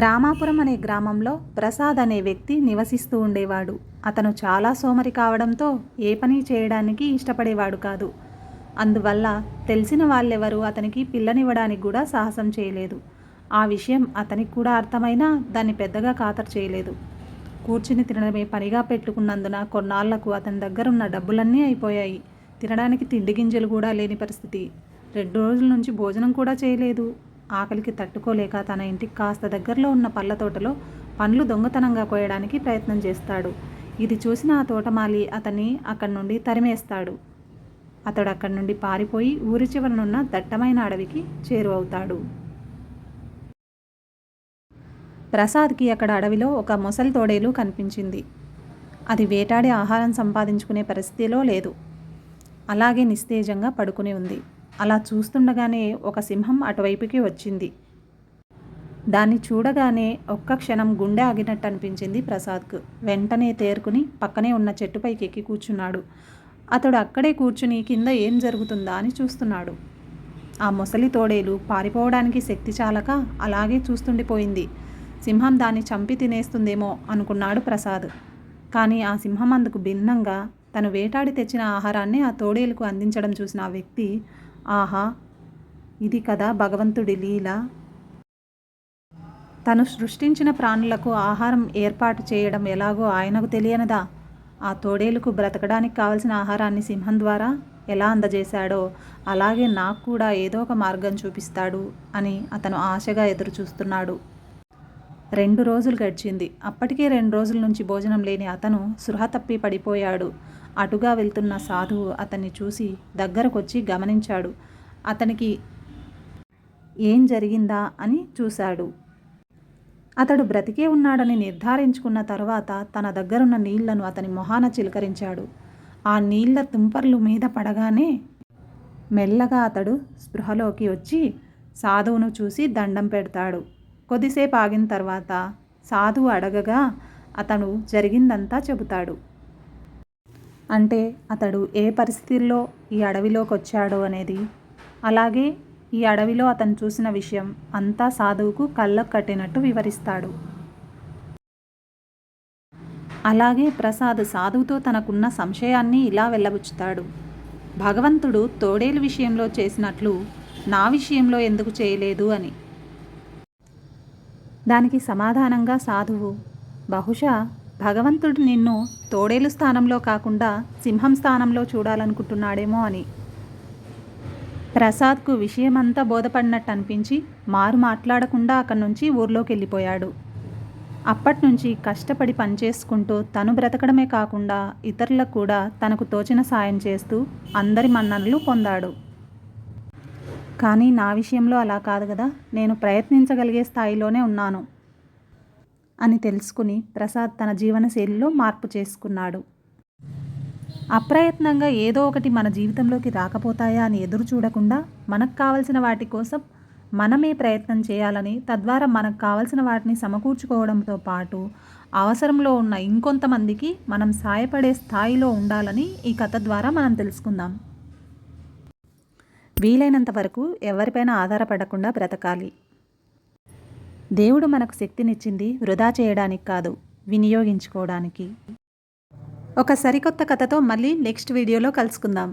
రామాపురం అనే గ్రామంలో ప్రసాద్ అనే వ్యక్తి నివసిస్తూ ఉండేవాడు. అతను చాలా సోమరి కావడంతో ఏ పని చేయడానికి ఇష్టపడేవాడు కాదు. అందువల్ల తెలిసిన వాళ్ళెవరూ అతనికి పిల్లనివ్వడానికి కూడా సాహసం చేయలేదు. ఆ విషయం అతనికి కూడా అర్థమైనా దాన్ని పెద్దగా ఖాతరు చేయలేదు. కూర్చుని తినడమే పనిగా పెట్టుకున్నందున కొన్నాళ్ళకు అతని దగ్గరున్న డబ్బులన్నీ అయిపోయాయి. తినడానికి తిండి గింజలు కూడా లేని పరిస్థితి. రెండు రోజుల నుంచి భోజనం కూడా చేయలేదు. ఆకలికి తట్టుకోలేక తన ఇంటికి కాస్త దగ్గరలో ఉన్న పళ్ళ తోటలో పండ్లు దొంగతనంగా కోయడానికి ప్రయత్నం చేస్తాడు. ఇది చూసిన ఆ తోటమాలి అతన్ని అక్కడి నుండి తరిమేస్తాడు. అతడు అక్కడి నుండి పారిపోయి ఊరి చివరనున్న దట్టమైన అడవికి చేరువవుతాడు. ప్రసాద్కి అక్కడ అడవిలో ఒక మొసలి తోడేలు కనిపించింది. అది వేటాడి ఆహారం సంపాదించుకునే పరిస్థితిలో లేదు. అలాగే నిస్తేజంగా పడుకుని ఉంది. అలా చూస్తుండగానే ఒక సింహం అటువైపుకి వచ్చింది. దాన్ని చూడగానే ఒక్క క్షణం గుండె ఆగినట్టు అనిపించింది ప్రసాద్కు. వెంటనే తేరుకుని పక్కనే ఉన్న చెట్టుపైకి ఎక్కి కూర్చున్నాడు. అతడు అక్కడే కూర్చుని కింద ఏం జరుగుతుందా అని చూస్తున్నాడు. ఆ మొసలి తోడేలు పారిపోవడానికి శక్తి చాలక అలాగే చూస్తుండిపోయింది. సింహం దాన్ని చంపి తినేస్తుందేమో అనుకున్నాడు ప్రసాద్. కానీ ఆ సింహం అందుకు భిన్నంగా తను వేటాడి తెచ్చిన ఆహారాన్ని ఆ తోడేలుకు అందించడం చూసిన ఆ వ్యక్తి ఆహా ఇది కదా భగవంతుడి లీల. తను సృష్టించిన ప్రాణులకు ఆహారం ఏర్పాటు చేయడం ఎలాగో ఆయనకు తెలియనదా? ఆ తోడేలుకు బ్రతకడానికి కావలసిన ఆహారాన్ని సింహం ద్వారా ఎలా అందజేశాడో అలాగే నాకు కూడా ఏదో ఒక మార్గం చూపిస్తాడు అని అతను ఆశగా ఎదురుచూస్తున్నాడు. రెండు రోజులు గడిచింది. అప్పటికే రెండు రోజుల నుంచి భోజనం లేని అతను సృహ తప్పి పడిపోయాడు. అటుగా వెళ్తున్న సాధువు అతన్ని చూసి దగ్గరకొచ్చి గమనించాడు. అతనికి ఏం జరిగిందా అని చూశాడు. అతడు బ్రతికే ఉన్నాడని నిర్ధారించుకున్న తర్వాత తన దగ్గరున్న నీళ్ళను అతని మొహాన చిలకరించాడు. ఆ నీళ్ళ తుంపర్లు మీద పడగానే మెల్లగా అతడు స్పృహలోకి వచ్చి సాధువును చూసి దండం పెడతాడు. కొద్దిసేపు ఆగిన తర్వాత సాధువు అడగగా అతను జరిగిందంతా చెబుతాడు. అంటే అతడు ఏ పరిస్థితుల్లో ఈ అడవిలోకి వచ్చాడో అనేది. అలాగే ఈ అడవిలో అతను చూసిన విషయం అంతా సాధువుకు కళ్ళకు కట్టినట్టు వివరిస్తాడు. అలాగే ప్రసాద్ సాధువుతో తనకున్న సంశయాన్ని ఇలా వెళ్ళబుచ్చుతాడు భగవంతుడు తోడేలు విషయంలో చేసినట్లు నా విషయంలో ఎందుకు చేయలేదు అని. దానికి సమాధానంగా సాధువు బహుశా భగవంతుడు నిన్ను తోడేలు స్థానంలో కాకుండా సింహం స్థానంలో చూడాలనుకుంటున్నాడేమో అని. ప్రసాద్కు విషయమంతా బోధపడినట్టు అనిపించి మారు మాట్లాడకుండా అక్కడి నుంచి ఊర్లోకి వెళ్ళిపోయాడు అప్పట్నుంచి కష్టపడి పనిచేసుకుంటూ తను బ్రతకడమే కాకుండా ఇతరులకు కూడా తనకు తోచిన సాయం చేస్తూ అందరి మన్ననలు పొందాడు. కానీ నా విషయంలో అలా కాదు కదా. నేను ప్రయత్నించగలిగే స్థాయిలోనే ఉన్నాను. అని తెలుసుకుని ప్రసాద్ తన జీవనశైలిలో మార్పు చేసుకున్నాడు. అప్రయత్నంగా ఏదో ఒకటి మన జీవితంలోకి రాకపోతాయా అని ఎదురు చూడకుండా మనకు కావలసిన వాటి కోసం మనమే ప్రయత్నం చేయాలని తద్వారా మనకు కావలసిన వాటిని సమకూర్చుకోవడంతో పాటు అవసరంలో ఉన్న ఇంకొంతమందికి మనం సాయపడే స్థాయిలో ఉండాలని ఈ కథ ద్వారా మనం తెలుసుకుందాం. వీలైనంత వరకు ఎవరిపైన ఆధారపడకుండా బ్రతకాలి. దేవుడు మనకు శక్తినిచ్చింది వృధా చేయడానికి కాదు వినియోగించుకోవడానికి. ఒక సరికొత్త కథతో మళ్ళీ నెక్స్ట్ వీడియోలో కలుసుకుందాం.